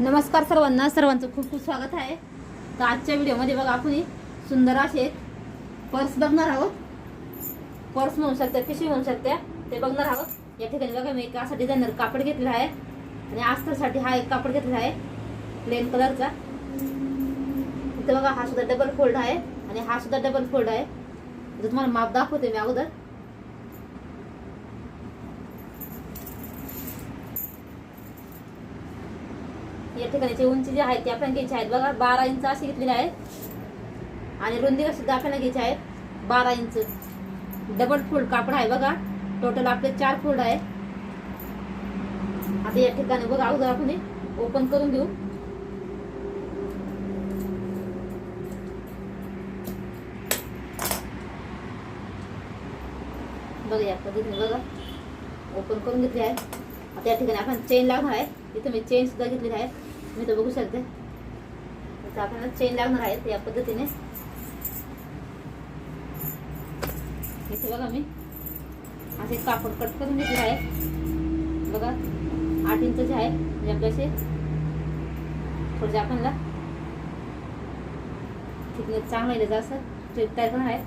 नमस्कार सर्वांना सर्वांचं खूप खूप स्वागत आहे. तर आजच्या व्हिडिओमध्ये बघा आपण सुंदर असे पर्स बघणार आहोत. पर्स म्हणू शकता पिशवी म्हणू शकत्या ते बघणार आहोत. या ठिकाणी बघा मी एक असा डिझायनर कापड घेतलेला आहे. आणि आस्तरसाठी हा एक कापड घेतलेला आहे प्लेन कलरचा इथं बघा हा सुद्धा डबल फोल्ड आहे. आणि हा सुद्धा डबल फोल्ड आहे. तुम्हाला माप दाखवते मी अगोदर या ठिकाणी उंची जी आहे ती आपल्याला घ्यायची आहेत बघा बारा इंच अशी घेतलेली आहे. आणि रुंदी सुद्धा आपल्याला घ्यायची आहे. बारा इंच. डबल फोल्ड कापड आहे बघा. टोटल आपले चार फोल्ड आहे. आता या ठिकाणी बघा अगोदर आपण ओपन करून घेऊ. बघा या पद्धतीने बघा. ओपन करून घेतली आहे. आता या ठिकाणी आपण चेन लागणार आहे. इथं मी चेन सुद्धा घेतलेली आहे. मी तर बघू शकते. इथं आपल्याला चेन लागणार आहे या पद्धतीने. इथे बघा मी. असे कापड कट करून घेतले आहे बघा आठ इंचचे आहे म्हणजे आपल्याशी थोडे आपल्याला थिकनेस चांगला येईल जास्त स्ट्रेट तयार करणार आहे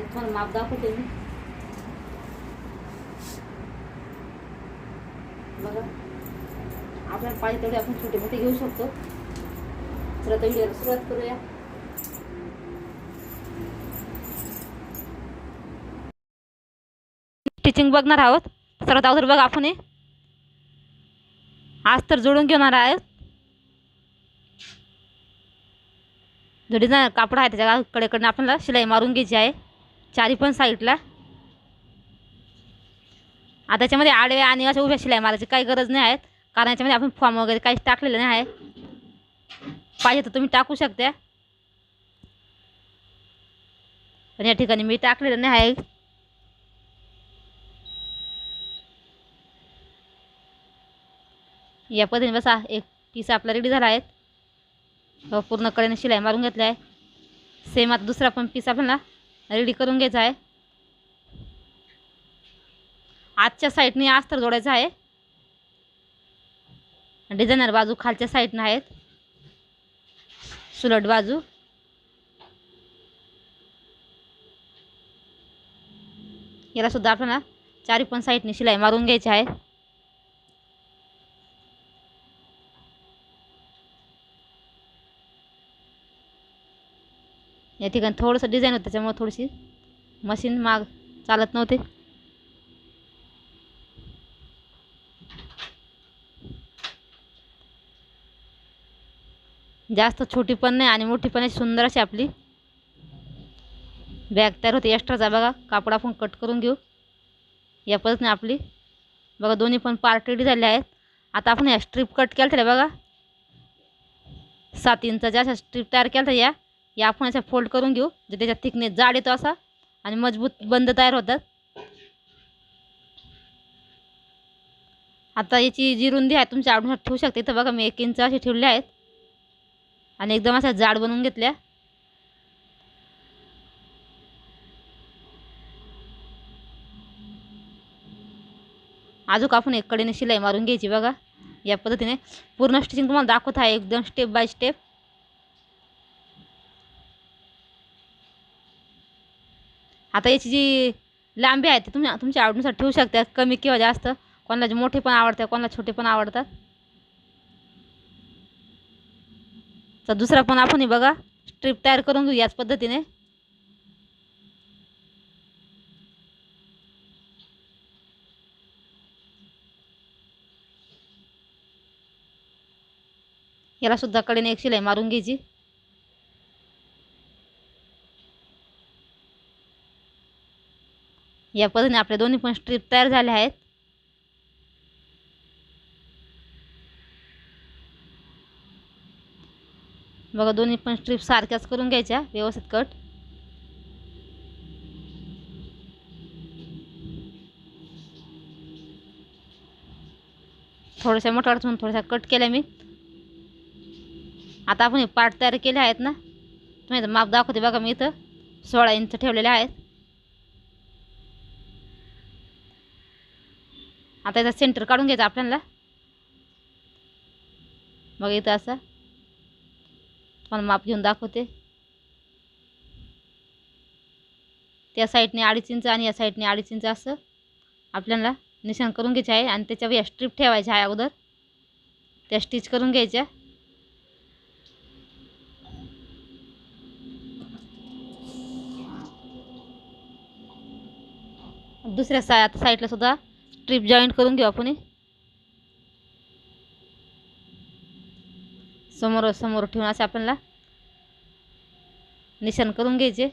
एक तुम्हाला माप दाखवते मी. बघा आपल्याला पाहिजे तेवढे आपण छोटे मोठे घेऊ शकतो. तर आता व्हिडिओला सुरुवात करूया. स्टिचिंग बघणार आहोत. सर्वात अगोदर बघा आपण हे. आज तर जोडून घेणार आहोत जो डिझाईन कापड आहे त्याच्या कडेकडनं आपल्याला शिलाई मारून घ्यायची आहे. चारी पण साईडला आता त्याच्यामध्ये आडव्या आणि अशा उभ्या शिलाई मारायची काही गरज नाही आहेत. कारण याच्यामध्ये आपण फॉर्म वगैरे काहीच टाकलेलं नाही आहे. पाहिजे तर तुम्ही टाकू शकता. पण या ठिकाणी मी टाकलेलं नाही आहे. या पद्धतीने बसा एक पीस आपला रेडी झाला आहे. हो, पूर्ण कडेने शिलाई मारून घेतला आहे. सेम आता दुसरा पण पीस आपल्याला रेडी करून घ्यायचा आहे. आजच्या साईडने अस्तर जोडायचं आहे. डिझायनर बाजू खालच्या साईडनं आहेत. सुलट बाजू. याला सुद्धा आपल्याला चारी पण साईडने शिलाई मारून घ्यायची आहे. या ठिकाणी थोडंसं डिझाईन होतं त्याच्यामुळे थोडीशी मशीन माग चालत नव्हते. जास्त छोटी पण नाही आणि मोठी पण नाही सुंदर अशी आपली बॅग तयार होते. एक्स्ट्राचा बघा. कापड आपण कट करून घेऊ. या पद्धतीने आपली बघा दोन्ही पण पार्ट रेडी झाले आहेत. आता आपण या स्ट्रीप कट केल्या होत्या बघा. सात इंचाच्या अशा स्ट्रीप तयार केल्या या. या आपण अशा फोल्ड करून घेऊ. जे त्याच्यात थिकनेस जाड येतो असा आणि मजबूत बंद तयार होतात. आता याची जी रुंदी आहे तुमच्या आवडीनुसार ठेवू शकते. इथं बघा मी एक इंच अशी ठेवले आहेत. आणि एकदम असा जाड बनवून घेतल्या. अजून आपण एक कडेने शिलाई मारून घ्यायची बघा. या पद्धतीने पूर्ण स्टिचिंग तुम्हाला दाखवत आहे एकदम स्टेप बाय स्टेप आता याची जी लांबी आहे ती तुम्ही तुमच्या आवडीनुसार ठेवू शकता. कमी किंवा जास्त. कोणाला मोठे पण आवडतात कोणाला छोटे पण आवडतात. तर दुसरा पण आपणही बघा स्ट्रीप तयार करून घेऊ याच पद्धतीने. याला सुद्धा कडेने एक शिलाई मारून घ्यायची. या पद्धतीने आपले दोन्ही पण स्ट्रीप तयार झाले आहेत. बघा दोन्ही पण स्ट्रीप सारख्याच करून घ्यायच्या. व्यवस्थित कट थोड्याशा मोठ्या म्हणून थोड्याशा कट केल्या मी. आता आपण हे पार्ट तयार केले आहेत ना? तुम्ही माप दाखवते बघा मी इथं. सोळा इंच ठेवलेले आहेत. आता याचा सेंटर काढून घ्यायचा आपल्याला. बघा इथं असं. पण माप घेऊन दाखवते. त्या साईडने अडीच इंच आणि या साईडने अडीच इंच असं आपल्याला निशाण करून घ्यायचे आहे आणि त्याच्यावर या स्ट्रीप ठेवायच्या आहे अगोदर. त्या स्टिच करून घ्यायच्या. दुसऱ्या साय आता साईडला सुद्धा स्ट्रीप जॉईंट करून घेऊ आपण समोर समोर ठेवून असे आपल्याला निशाण करून घ्यायचे.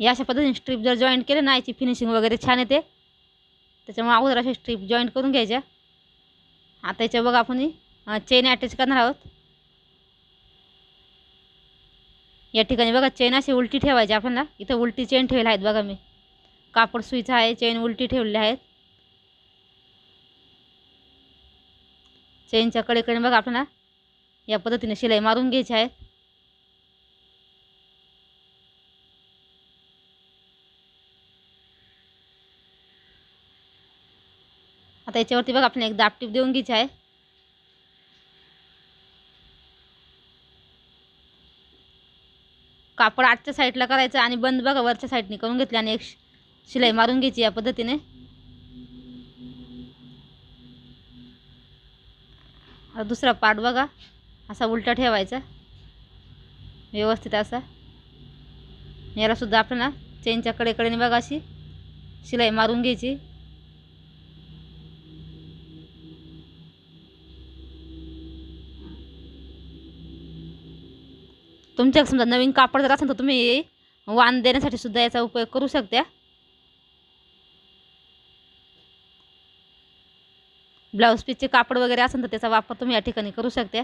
या अशा पद्धतीने स्ट्रीप जर जॉईंट केले ना याची फिनिशिंग वगैरे छान येते. त्याच्यामुळे अगोदर अशा स्ट्रीप जॉईंट करून घ्यायच्या. आता याच्या बघा आपण चेन अटॅच करणार आहोत. या ठिकाणी बघा चेन अशी उलटी ठेवायची आपल्याला. इथं उलटी चेन ठेवायला आहेत बघा मी. कापड सुईचा आहे चेन उलटी ठेवलेली आहेत. चेनच्या कडेकडे बघा आपल्याला या पद्धतीने शिलाई मारून घ्यायची आहे. आता याच्यावरती बघा आपल्याला एक दापटीप देऊन घ्यायची आहे. कापड आजच्या साईडला करायचं आणि बंद बघा वरच्या साईडने करून घेतली आणि एक शिलाई मारून घ्यायची या पद्धतीने. दुसरा पार्ट बघा. असा उलटा ठेवायचा. व्यवस्थित असा. यालासुद्धा आपल्याला चेनच्या कडेकडेने बघा अशी शिलाई मारून घ्यायची. तुमच्या समजा नवीन कापड जर असेल तर तुम्ही वाण देण्यासाठी सुद्धा याचा उपयोग करू शकता. ब्लाऊज पीसचे कापड वगैरे असेल तर त्याचा वापर तुम्ही या ठिकाणी करू शकता.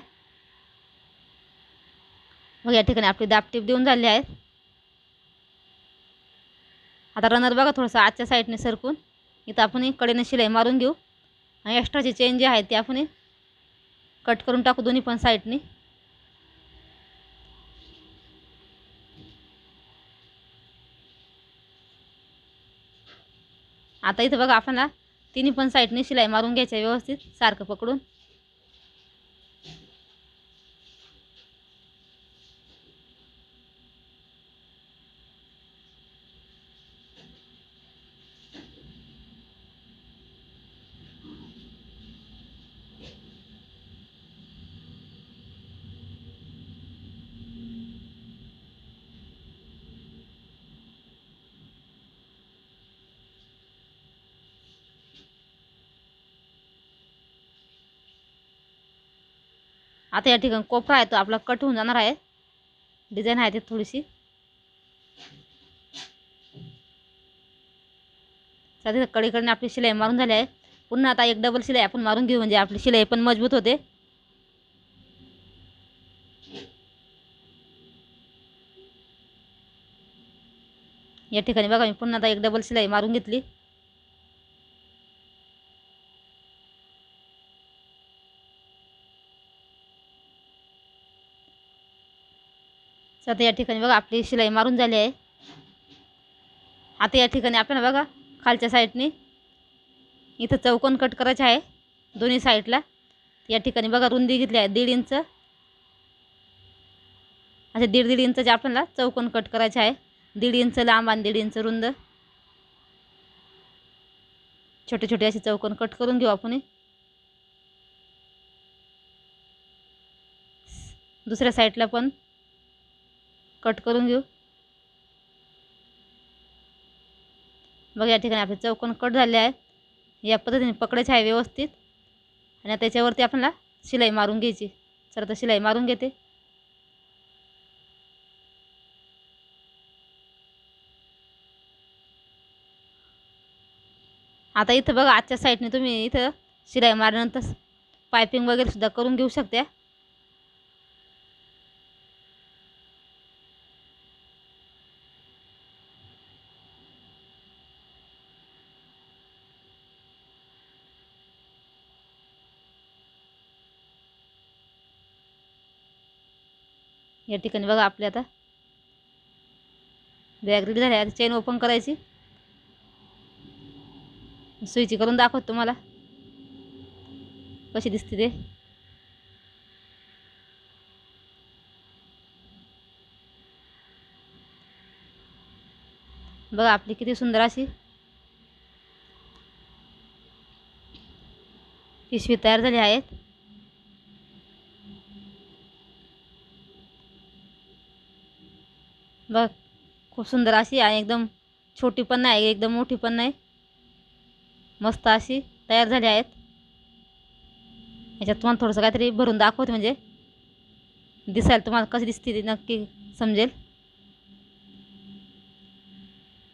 मग या ठिकाणी आपली दापटीप देऊन झाली आहेत आता रनर बघा थोडंसं आजच्या साईडने सरकून. इथं आपण कडेने शिलाई मारून घेऊ. आणि एक्स्ट्राचे चेन जे आहेत ते आपण कट करून टाकू दोन्ही पण साईडने आता इथं बघा आपल्याला तिन्ही पण साईडने शिलाई मारून घ्यायच्या व्यवस्थित सारखं पकडून. आता या ठिकाणी कोपरा आहे तो आपला कट होऊन जाणार आहे. डिझाईन आहे ती थोडीशी. सध्या कडेकडे आपली शिलाई मारून झाली आहे. पुन्हा आता एक डबल शिलाई आपण मारून घेऊ म्हणजे आपली शिलाई पण मजबूत होते. या ठिकाणी बघा मी पुन्हा आता एक डबल शिलाई मारून घेतली. आता या ठिकाणी बघा आपली शिलाई मारून झाली आहे. आता या ठिकाणी आपल्याला बघा खालच्या साईडने इथं चौकोन कट करायचं आहे दोन्ही साईडला. या ठिकाणी बघा रुंदी घेतली आहे दीड इंच. अच्छा दीड दीड इंचचे आपल्याला चौकोन कट करायचे आहे. दीड इंच लांब आणि दीड इंच रुंद. छोटे छोटे असे चौकोन कट करून घेऊ आपण. दुसऱ्या साईडला पण कट करून घेऊ. बघा या ठिकाणी आपले चौकोन कट झाले आहे या पद्धतीने पकडायचे आहे व्यवस्थित. आणि त्याच्यावरती आपल्याला शिलाई मारून घ्यायची. सर आता शिलाई मारून घेते. आता इथं बघा आजच्या साईडने तुम्ही इथं शिलाई मारल्यानंतर पायपिंग वगैरे सुद्धा करून घेऊ शकता. या ठिकाणी बघा आपली आता. बॅग रेडी झाली. आता चेन ओपन करायची. सुईची करून दाखवत तुम्हाला. कशी दिसते ते. बघा आपली किती सुंदर अशी. पिशवी तयार झाली आहेत. बघ खूप सुंदर अशी आहे एकदम छोटी पण नाही एकदम मोठी पण नाही. मस्त अशी तयार झाली आहेत. याच्यात तुम्हाला थोडंसं काहीतरी भरून दाखवते म्हणजे. दिसायला तुम्हाला कशी दिसते ते नक्की समजेल.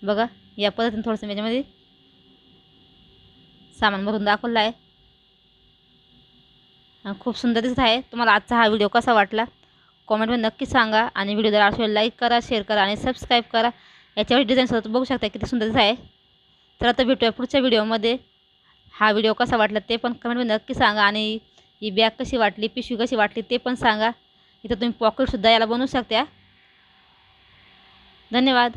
बघा या पद्धतीने थोडंसं याच्यामध्ये सामान भरून दाखवलं आहे. आणि खूप सुंदर दिसत आहे. तुम्हाला आजचा हा व्हिडिओ कसा वाटला? कॉमेंटमध्ये नक्की सांगा आणि व्हिडिओ जर असेल लाईक करा शेअर करा आणि सबस्क्राईब करा. याच्यावर डिझाईनसुद्धा बघू शकता किती सुंदर दिसत आहे. तर आता भेटूया पुढच्या व्हिडिओमध्ये. हा व्हिडिओ कसा वाटला ते पण कमेंटमध्ये नक्की सांगा आणि ही बॅग कशी वाटली पिशवी कशी वाटली ते पण सांगा. इथं तुम्ही पॉकेटसुद्धा याला बनवू शकता. धन्यवाद.